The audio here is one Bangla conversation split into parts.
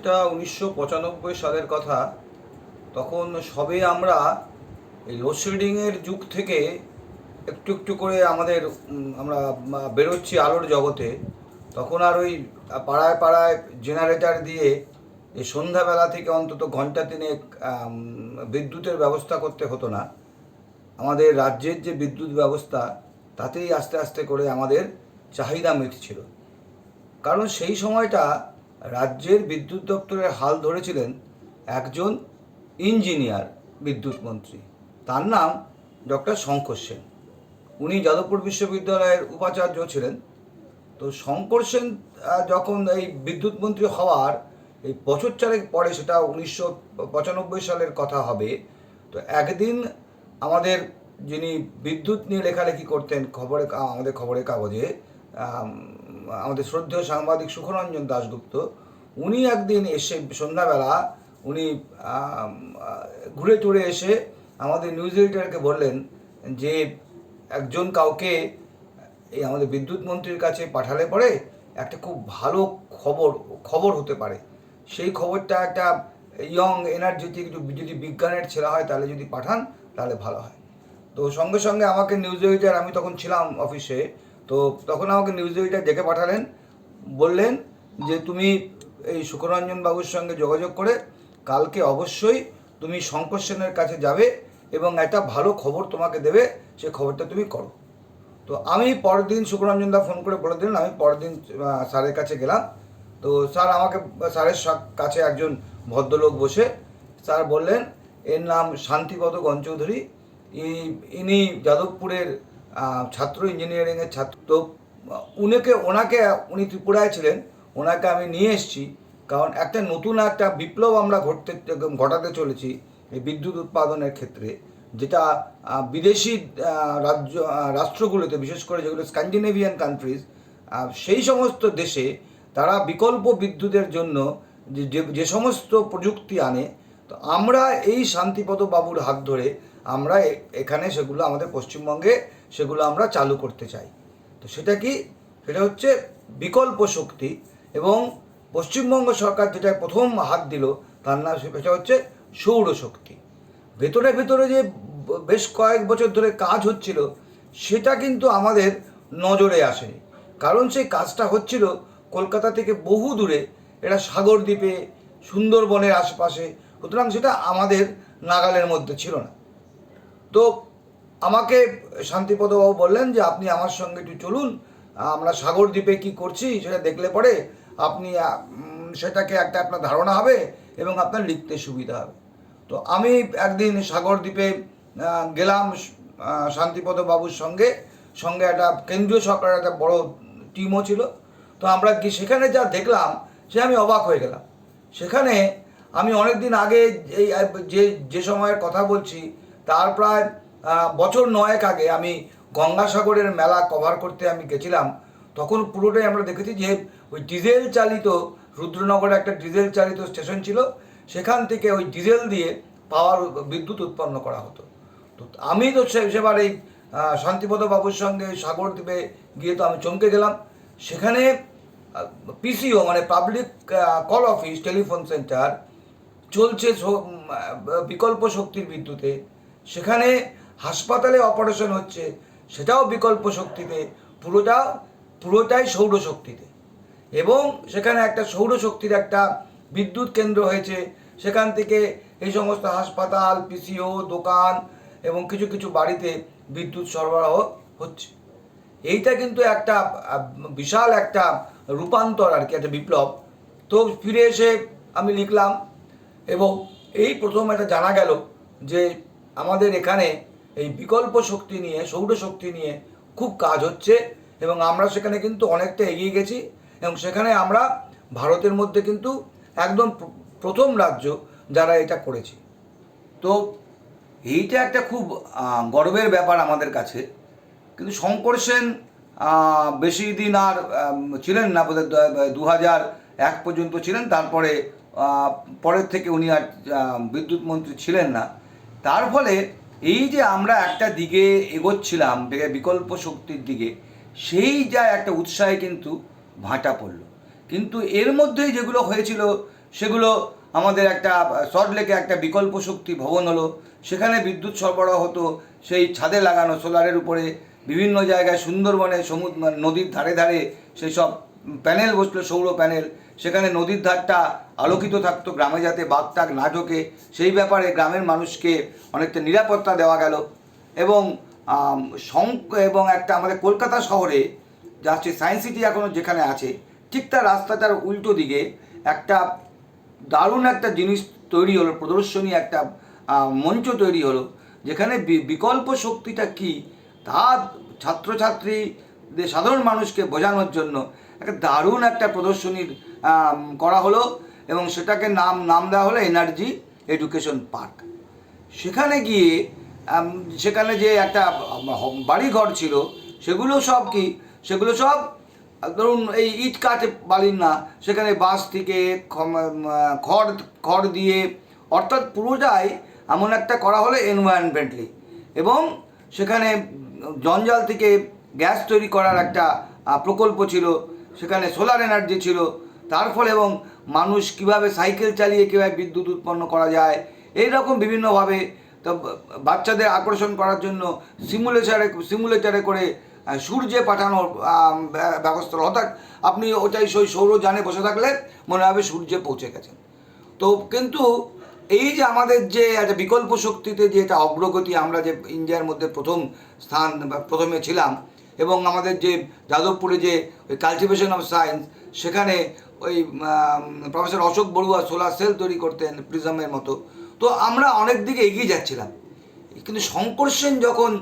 সেটা উনিশশো পঁচানব্বই সালের কথা, তখন সবে আমরা এই লোডশেডিংয়ের যুগ থেকে একটু একটু করে আমাদের আমরা বেরোচ্ছি আলোর জগতে। তখন আর ওই পাড়ায় পাড়ায় জেনারেটার দিয়ে এই সন্ধ্যাবেলা থেকে অন্তত ঘণ্টা তিনেক বিদ্যুতের ব্যবস্থা করতে হতো না। আমাদের রাজ্যের যে বিদ্যুৎ ব্যবস্থা, তাতেই আস্তে আস্তে করে আমাদের চাহিদা মিটছিল। কারণ সেই সময়টা রাজ্যের বিদ্যুৎ দপ্তরের হাল ধরেছিলেন একজন ইঞ্জিনিয়ার বিদ্যুৎ মন্ত্রী। তার নাম ডক্টর শঙ্কর সেন। উনি যাদবপুর বিশ্ববিদ্যালয়ের উপাচার্য ছিলেন। তো শঙ্কর সেন যখন এই বিদ্যুৎ মন্ত্রী হওয়ার এই বছর চারেক পরে সেটা উনিশশো পঁচানব্বই সালের কথা হবে, তো একদিন আমাদের যিনি বিদ্যুৎ নিয়ে লেখালেখি করতেন খবরে আমাদের খবরের কাগজে আমাদের শ্রদ্ধেয় সাংবাদিক সুখরঞ্জন দাশগুপ্ত, উনি একদিন এসে সন্ধ্যাবেলা উনি ঘুরে টুরে এসে আমাদের নিউজ এডিটরকে বললেন যে একজন কাউকে এই আমাদের বিদ্যুৎ মন্ত্রীর কাছে পাঠালে পরে একটা খুব ভালো খবর খবর হতে পারে। সেই খবরটা একটা ইয়ং এনার্জেটিক যদি বিজ্ঞানের ছেলে হয় তাহলে যদি পাঠান তাহলে ভালো হয়। তো সঙ্গে সঙ্গে আমাকে নিউজ এডিটার, আমি তখন ছিলাম অফিসে তো তখন আমাকে নিউজ এডিটার ডেকে পাঠালেন। বললেন যে তুমি এই সুখরঞ্জন বাবুর সঙ্গে যোগাযোগ করে কালকে অবশ্যই তুমি শঙ্কর সেনের কাছে যাবে এবং একটা ভালো খবর তোমাকে দেবে, সে খবরটা তুমি করো। তো আমি পরের দিন সুখরঞ্জন দা ফোন করে বলে দিলেন, আমি পরের দিন স্যারের কাছে গেলাম। তো স্যার আমাকে, স্যারের কাছে একজন ভদ্রলোক বসে স্যার বললেন, এর নাম শান্তিপদ গঞ্চৌধুরী ইনি যাদবপুরের ছাত্র ইঞ্জিনিয়ারিংয়ের ছাত্র। তো উনাকে, ওনাকে, উনি ত্রিপুরায় ছিলেন, ওনাকে আমি নিয়ে এসেছি, কারণ একটা নতুন একটা বিপ্লব আমরা ঘটতে, ঘটাতে চলেছি এই বিদ্যুৎ উৎপাদনের ক্ষেত্রে, যেটা বিদেশি রাজ্য রাষ্ট্রগুলোতে, বিশেষ করে যেগুলো স্ক্যান্ডিনেভিয়ান কান্ট্রিজ সেই সমস্ত দেশে তারা বিকল্প বিদ্যুতের জন্য যে- যে সমস্ত প্রযুক্তি আনে, তো আমরা এই শান্তিপদ বাবুর হাত ধরে আমরা এখানে সেগুলো আমাদের পশ্চিমবঙ্গে সেগুলো আমরা চালু করতে চাই। তো সেটা কি? সেটা হচ্ছে বিকল্প শক্তি এবং পশ্চিমবঙ্গ সরকার যেটা প্রথম হাত দিল, তার নাম সেটা হচ্ছে সৌরশক্তি ভেতরে ভেতরে যে বেশ কয়েক বছর ধরে কাজ হচ্ছিল, সেটা কিন্তু আমাদের নজরে আসেনি। কারণ সেই কাজটা হচ্ছিল কলকাতা থেকে বহু দূরে, এটা সাগরদ্বীপে সুন্দরবনের আশেপাশে, সুতরাং সেটা আমাদের নাগালের মধ্যে ছিল না। তো আমাকে শান্তিপদবাবু বললেন যে আপনি আমার সঙ্গে একটু চলুন আমরা সাগরদ্বীপে কি করছি সেটা দেখলে পরে আপনি সেটাকে একটা আপনার ধারণা হবে এবং আপনার লিখতে সুবিধা হবে। তো আমি একদিন সাগরদ্বীপে আহ, গেলাম শান্তিপদ বাবুর সঙ্গে সঙ্গে একটা কেন্দ্রীয় সরকারের একটা বড় টিমও ছিল। তো আমরা কি সেখানে যা দেখলাম সে আমি অবাক হয়ে গেলাম। সেখানে আমি অনেক দিন আগে এই যে যে সময়ের কথা বলছি তার প্রায় বছর নয়েক আগে আমি গঙ্গাসাগরের মেলা কভার করতে আমি গেছিলাম, তখন পুরোটাই আমরা দেখেছি যে ওই ডিজেল চালিত রুদ্রনগরে একটা ডিজেল চালিত স্টেশন ছিল, সেখান থেকে ওই ডিজেল দিয়ে পাওয়ার বিদ্যুৎ উৎপন্ন করা হতো। তো আমি তো সেবার এই শান্তিপদ বাবুর সঙ্গে সাগরদ্বীপে গিয়ে তো আমি চমকে গেলাম। সেখানে পিসিও মানে public call office telephone centre চলছে বিকল্প শক্তির বিদ্যুতে। সেখানে হাসপাতালে অপারেশন হচ্ছে, সেটাও বিকল্প শক্তিতে, পুরোটা, পুরোটাই সৌরশক্তিতে। এবং সেখানে একটা সৌরশক্তির একটা বিদ্যুৎ কেন্দ্র হয়েছে, সেখান থেকে এই সমস্ত হাসপাতাল, পিসিও, দোকান এবং কিছু কিছু বাড়িতে বিদ্যুৎ সরবরাহ হচ্ছে। এইটা কিন্তু একটা বিশাল একটা রূপান্তর আর কি, একটা বিপ্লব। তো ফিরে এসে আমি লিখলাম এবং এই প্রথম একটা জানা গেল যে আমাদের এখানে এই বিকল্প শক্তি নিয়ে সৌরশক্তি নিয়ে খুব কাজ হচ্ছে এবং আমরা সেখানে কিন্তু অনেকটা এগিয়ে গেছি এবং সেখানে আমরা ভারতের মধ্যে কিন্তু একদম প্রথম রাজ্য যারা এটা করেছে। তো এইটা একটা খুব গর্বের ব্যাপার আমাদের কাছে। কিন্তু শঙ্কর সেন বেশি দিন আর ছিলেন না, বোধহয় দু হাজার এক পর্যন্ত ছিলেন, তারপরে পরের থেকে উনি আর বিদ্যুৎ মন্ত্রী ছিলেন না। তার ফলে এই যে আমরা একটা দিকে এগোচ্ছিলাম বিকল্প শক্তির দিকে, সেই যা একটা উৎসাহে কিন্তু ভাঁটা পড়ল। কিন্তু এর মধ্যেই যেগুলো হয়েছিল, সেগুলো আমাদের একটা সল্টলেকে একটা বিকল্প শক্তি ভবন হলো। সেখানে বিদ্যুৎ সরবরাহ হতো, সেই ছাদে লাগানো সোলারের উপরে, বিভিন্ন জায়গায় সুন্দরবনে সমুদ্র, নদীর ধারে ধারে সেই সব প্যানেল বসল সৌর প্যানেল, সেখানে নদীর ধারটা আলোকিত থাকতো, গ্রামে যাতে বাঘ টাক না ঢোকে, সেই ব্যাপারে গ্রামের মানুষকে অনেকটা নিরাপত্তা দেওয়া গেল। এবং এবং একটা আমাদের কলকাতা শহরে, যা হচ্ছে সায়েন্স সিটি এখনও যেখানে আছে, ঠিক তার রাস্তাটার উল্টো দিকে একটা দারুণ একটা জিনিস তৈরি হলো, প্রদর্শনী একটা মঞ্চ তৈরি হলো, যেখানে বিকল্প শক্তিটা কি? তা ছাত্রছাত্রীদের, সাধারণ মানুষকে বোঝানোর জন্য একটা দারুণ একটা প্রদর্শনীর করা হলো এবং সেটাকে নাম নাম দেওয়া হলো এনার্জি এডুকেশন পার্ক। সেখানে গিয়ে সেখানে যে একটা বাড়ি ঘর ছিল, সেগুলো সব কি, সেগুলো সব, ধরুন এই ইট কাঠ বালির না, সেখানে বাঁশ থেকে খড় খড় দিয়ে, অর্থাৎ পুরোটাই এমন একটা করা হলো এনভায়রনমেন্টলি এবং সেখানে জঞ্জাল থেকে গ্যাস তৈরি করার একটা প্রকল্প ছিল। সেখানে সোলার এনার্জি ছিল তার ফলে এবং মানুষ কীভাবে সাইকেল চালিয়ে কীভাবে বিদ্যুৎ উৎপন্ন করা যায় এই রকম বিভিন্নভাবে তো বাচ্চাদের আকর্ষণ করার জন্য সিমুলেটারে সিমুলেটারে করে সূর্যে পাঠানোর ব্যবস্থা। অর্থাৎ আপনি ওটাই সেই সৌরযানে বসে থাকলে মনে হবে সূর্যে পৌঁছে গেছেন তো কিন্তু এই যে আমাদের যে একটা বিকল্প শক্তিতে যে একটা অগ্রগতি আমরা যে ইন্ডিয়ার মধ্যে প্রথম স্থান প্রথমে ছিলাম এবং আমাদের যে যাদবপুরে যে ওই কালটিভেশন অফ সায়েন্স সেখানে ওই professor Ashok Barua solar cell তৈরি করতেন প্রিজমের মতো। তো আমরা অনেক দিকে এগিয়ে যাচ্ছিলাম। কিন্তু শঙ্কর সেন যখন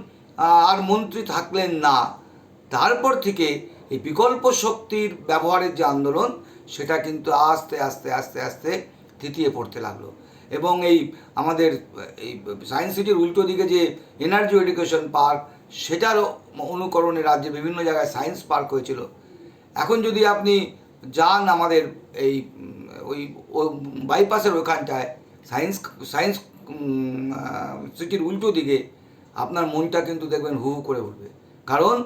আর মন্ত্রী থাকলেন না, তারপর থেকে এই বিকল্প শক্তির ব্যবহারের যে আন্দোলন, সেটা কিন্তু আস্তে আস্তে আস্তে আস্তে থিতিয়ে পড়তে লাগল। এবং এই আমাদের, এই সায়েন্স সিটির উল্টো দিকে যে এনার্জি এডুকেশন পার্ক সেটারও অনুকরণে রাজ্যে বিভিন্ন জায়গায় সায়েন্স পার্ক হয়েছিল। এখন যদি আপনি যান আমাদের এই, ওই বাইপাসের ওখানটায় সায়েন্স সায়েন্স সিটির উল্টো দিকে, আপনার মনটা কিন্তু দেখবেন হু হু করে উঠবে। কারণ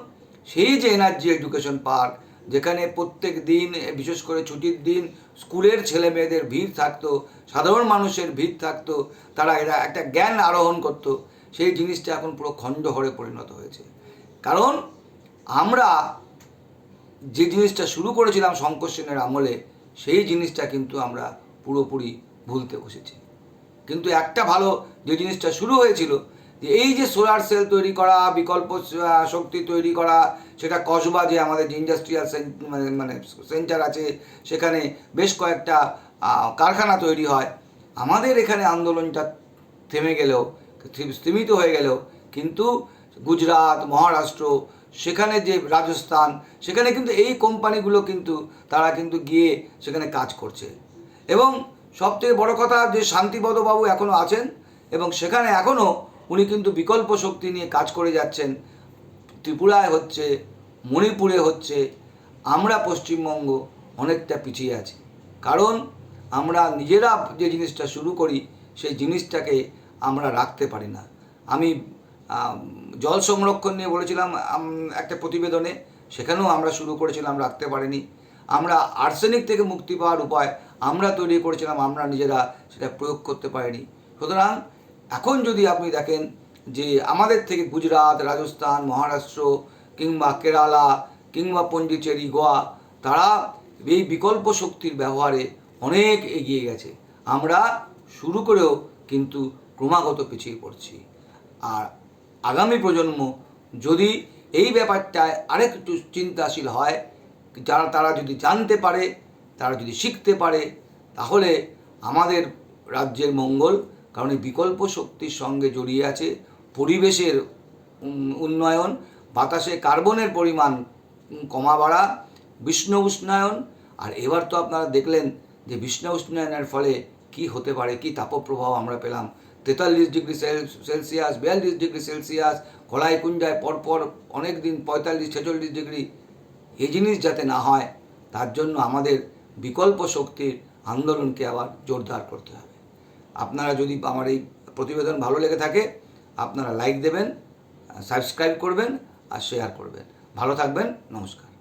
সেই যে এনার্জি এডুকেশন পার্ক যেখানে প্রত্যেক দিন, বিশেষ করে ছুটির দিন, স্কুলের ছেলে মেয়েদের ভিড় থাকতো, সাধারণ মানুষের ভিড় থাকতো, তারা এরা একটা জ্ঞান আরোহণ করতো সেই জিনিসটা এখন পুরো খণ্ডহরে পরিণত হয়েছে। কারণ আমরা যে জিনিসটা শুরু করেছিলাম শঙ্কর সেনের আমলে, সেই জিনিসটা কিন্তু আমরা পুরোপুরি ভুলতে বসেছি। কিন্তু একটা ভালো যে জিনিসটা শুরু হয়েছিল, যে এই যে সোলার সেল তৈরি করা, বিকল্প শক্তি তৈরি করা, সেটা কসবা যে আমাদের যে ইন্ডাস্ট্রিয়াল মানে মানে সেন্টার আছে, সেখানে বেশ কয়েকটা কারখানা তৈরি হয়। আমাদের এখানে আন্দোলনটা থেমে গেলেও স্তীমিত হয়ে গেলেও, কিন্তু গুজরাট, মহারাষ্ট্র, সেখানে যে রাজস্থান, সেখানে কিন্তু এই কোম্পানিগুলো কিন্তু, তারা কিন্তু গিয়ে সেখানে কাজ করছে। এবং সবথেকে বড় কথা যে শান্তিপদবাবু এখনও আছেন, এবং সেখানে এখনও উনি কিন্তু বিকল্প শক্তি নিয়ে কাজ করে যাচ্ছেন। ত্রিপুরায় হচ্ছে, মণিপুরে হচ্ছে, আমরা পশ্চিমবঙ্গ অনেকটা পিছিয়ে আছি। কারণ আমরা নিজেরা যে জিনিসটা শুরু করি, সেই জিনিসটাকে আমরা রাখতে পারি না। আমি জল সংরক্ষণ নিয়ে বলেছিলাম একটা প্রতিবেদনে, সেখানেও আমরা শুরু করেছিলাম, রাখতে পারিনি। আমরা আর্সেনিক থেকে মুক্তি পাওয়ার উপায় আমরা তৈরি করেছিলাম, আমরা নিজেরা সেটা প্রয়োগ করতে পারিনি। সুতরাং, এখন যদি আপনি দেখেন যে আমাদের থেকে গুজরাট, রাজস্থান, মহারাষ্ট্র কিংবা কেরালা কিংবা পন্ডিচেরি, গোয়া, তারা এই বিকল্প শক্তির ব্যবহারে অনেক এগিয়ে গেছে। আমরা শুরু করেও কিন্তু ক্রমাগত পিছিয়ে পড়ছি। আর আগামী প্রজন্ম যদি এই ব্যাপারটায় আরেকটু চিন্তাশীল হয়, যারা, তারা যদি জানতে পারে, তারা যদি শিখতে পারে, তাহলে আমাদের রাজ্যের মঙ্গল, কারণ এই বিকল্প শক্তির সঙ্গে জড়িয়ে আছে পরিবেশের উন্নয়ন, বাতাসে কার্বনের পরিমাণ কমা বাড়া, বিষ্ণ উষ্ণায়ন। আর এবার তো আপনারা দেখলেন যে বিষ্ণ উষ্ণায়নের ফলে কি হতে পারে, কি তাপপ্রবাহ আমরা পেলাম। তেতাল্লিশ ডিগ্রি সেল- সেলসিয়াস, বিয়াল্লিশ ডিগ্রি সেলসিয়াস কলাই কুঞ্জায় পরপর অনেক দিন পঁয়তাল্লিশ, ছেচল্লিশ ডিগ্রি এই জিনিস যাতে না হয়, তার জন্য আমাদের বিকল্প শক্তির আন্দোলনকে আবার জোরদার করতে হবে। আপনারা যদি আমার এই প্রতিবেদন ভালো লেগে থাকে, আপনারা লাইক দেবেন, সাবস্ক্রাইব করবেন আর শেয়ার করবেন। ভালো থাকবেন, নমস্কার।